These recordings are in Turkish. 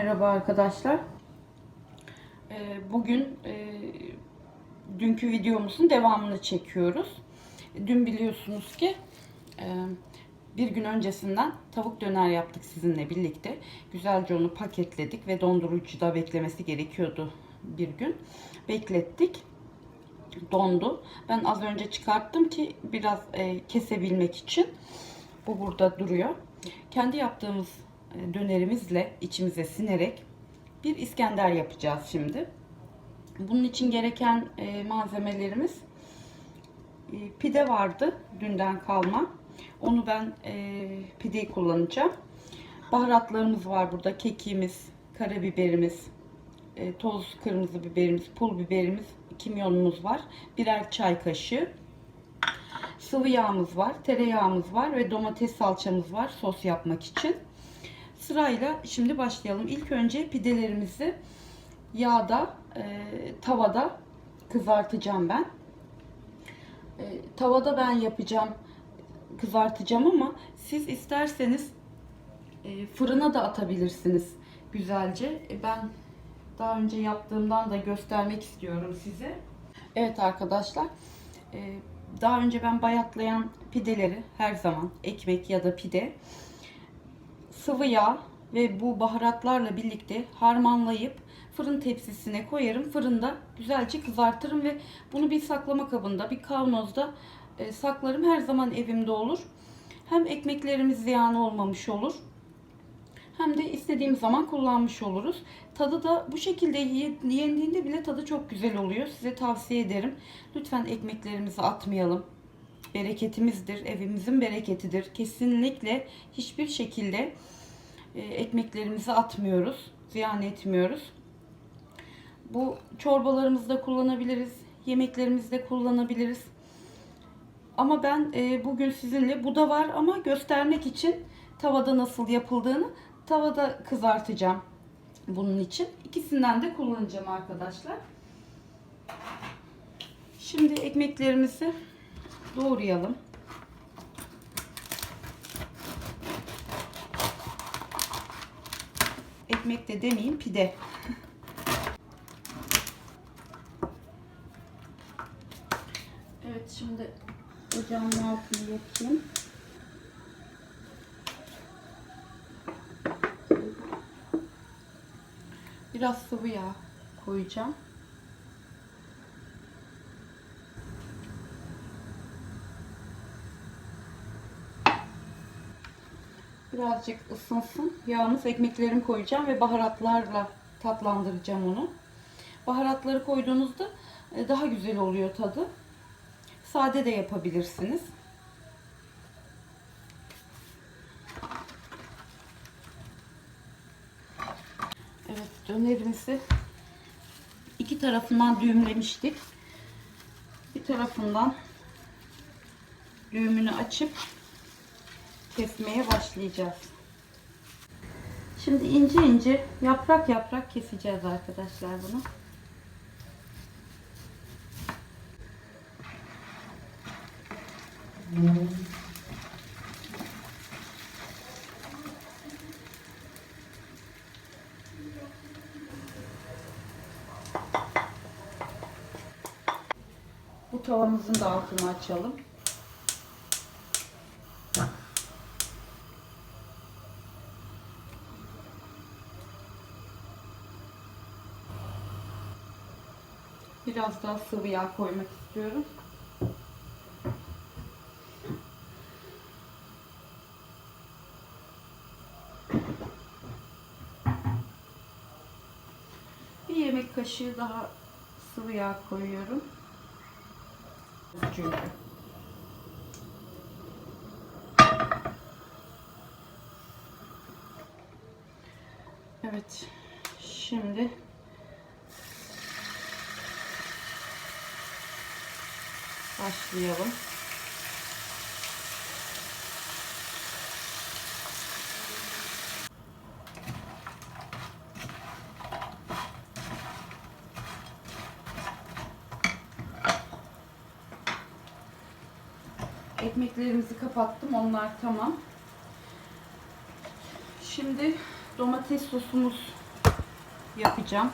merhaba arkadaşlar. Ee, Bugün e, dünkü videomuzun devamını çekiyoruz. Dün biliyorsunuz ki e, bir gün öncesinden tavuk döner yaptık sizinle birlikte. Güzelce onu paketledik ve dondurucuda beklemesi gerekiyordu bir gün. Beklettik. Dondu. Ben az önce çıkarttım ki biraz e, kesebilmek için. Bu burada duruyor. Kendi yaptığımız dönerimizle içimize sinerek bir İskender yapacağız şimdi. Bunun için gereken e, malzemelerimiz e, pide vardı dünden kalma. Onu ben e, pideyi kullanacağım. Baharatlarımız var burada. Kekiğimiz, karabiberimiz, toz kırmızı biberimiz, pul biberimiz, kimyonumuz var. Birer çay kaşığı. Sıvı yağımız var, tereyağımız var ve domates salçamız var sos yapmak için. Sırayla şimdi başlayalım. İlk önce pidelerimizi yağda, e, tavada kızartacağım ben. E, tavada ben yapacağım, kızartacağım ama siz isterseniz e, fırına da atabilirsiniz güzelce. E, ben daha önce yaptığımdan da göstermek istiyorum size. Evet arkadaşlar, e, daha önce ben bayatlayan pideleri her zaman ekmek ya da pide sıvı yağ ve bu baharatlarla birlikte harmanlayıp fırın tepsisine koyarım. Fırında güzelce kızartırım ve bunu bir saklama kabında, bir kavanozda e, saklarım. Her zaman evimde olur. Hem ekmeklerimiz ziyan olmamış olur. Hem de istediğim zaman kullanmış oluruz. Tadı da bu şekilde yendiğinde bile tadı çok güzel oluyor. Size tavsiye ederim. Lütfen ekmeklerimizi atmayalım. Bereketimizdir, evimizin bereketidir. Kesinlikle hiçbir şekilde e, ekmeklerimizi atmıyoruz, ziyan etmiyoruz. Bu çorbalarımızda kullanabiliriz, yemeklerimizde kullanabiliriz. Ama ben e, bugün sizinle bu da var ama göstermek için tavada nasıl yapıldığını tavada kızartacağım bunun için. İkisinden de kullanacağım arkadaşlar. Şimdi ekmeklerimizi doğrayalım. Ekmek de demeyeyim pide. Evet şimdi ocağın altını yakayım. Biraz sıvı yağ koyacağım. Birazcık ısınsın. Yağımız ekmeklerimi koyacağım ve baharatlarla tatlandıracağım onu. Baharatları koyduğunuzda e, daha güzel oluyor tadı. Sade de yapabilirsiniz. Evet dönerimizi iki tarafından düğümlemiştik. Bir tarafından düğümünü açıp kesmeye başlayacağız. Şimdi ince ince yaprak yaprak keseceğiz arkadaşlar bunu. Bu tavamızın da altını açalım. Biraz daha sıvı yağ koymak istiyorum. Bir yemek kaşığı daha sıvı yağ koyuyorum. Çünkü. Evet. Şimdi başlayalım. Ekmeklerimizi kapattım. Onlar tamam. Şimdi domates sosumuz yapacağım.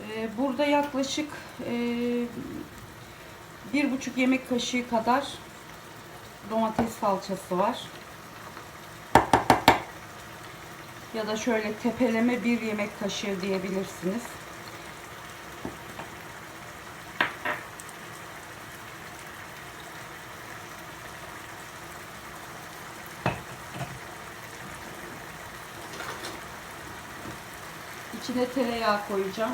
Ee, burada yaklaşık e, bir buçuk yemek kaşığı kadar domates salçası var. Ya da şöyle tepeleme bir yemek kaşığı diyebilirsiniz. İçine tereyağı koyacağım.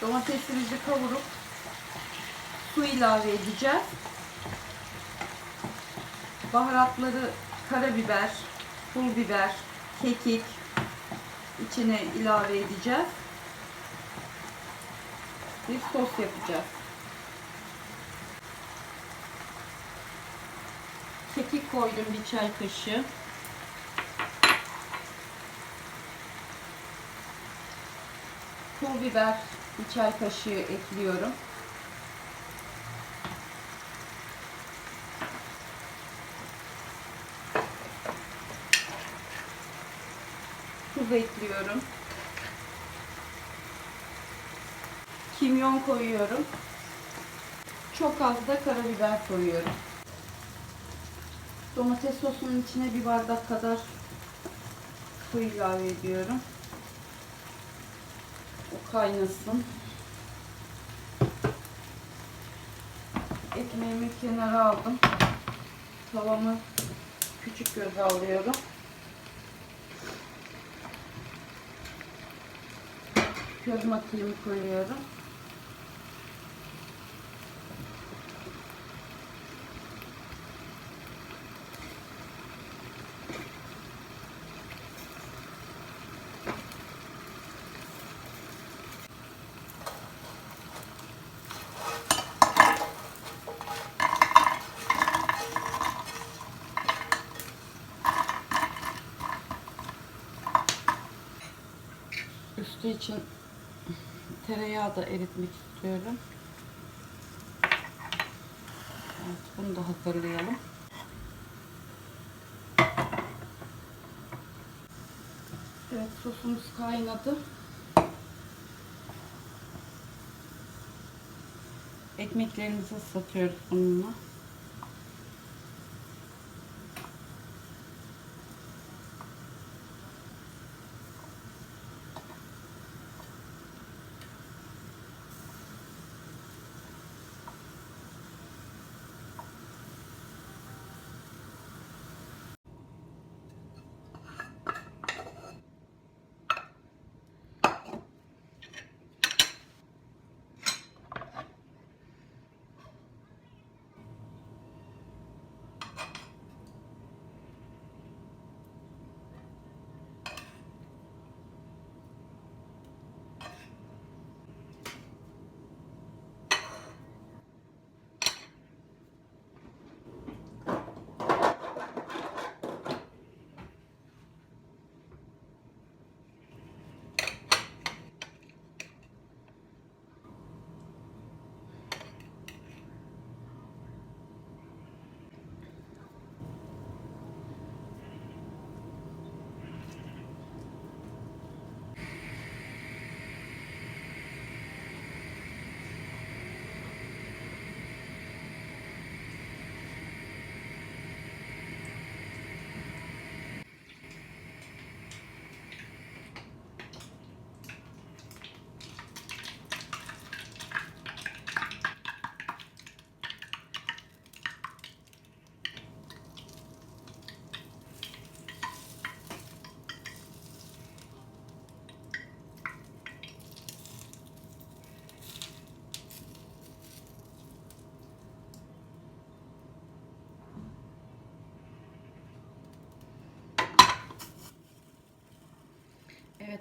Domatesimizi kavurup su ilave edeceğiz. Baharatları karabiber, pul biber, kekik içine ilave edeceğiz. Bir sos yapacağız. Kekik koydum bir çay kaşığı. Pul biber bir çay kaşığı ekliyorum. Tuz ekliyorum. Kimyon koyuyorum. Çok az da karabiber koyuyorum. Domates sosunun içine bir bardak kadar su ilave ediyorum. Kaynasın. Ekmeğimi kenara aldım. Tavamı küçük göze alıyorum. Köz makinemi koyuyorum. İçin tereyağı da eritmek istiyorum. Evet, bunu da hazırlayalım. Evet, sosumuz kaynadı. Ekmeklerimizi ıslatıyoruz bununla.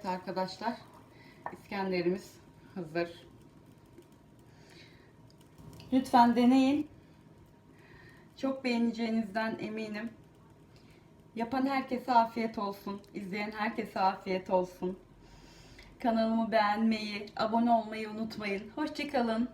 Arkadaşlar. İskenderimiz hazır. Lütfen deneyin. Çok beğeneceğinizden eminim. Yapan herkese afiyet olsun. İzleyen herkese afiyet olsun. Kanalımı beğenmeyi, abone olmayı unutmayın. Hoşçakalın.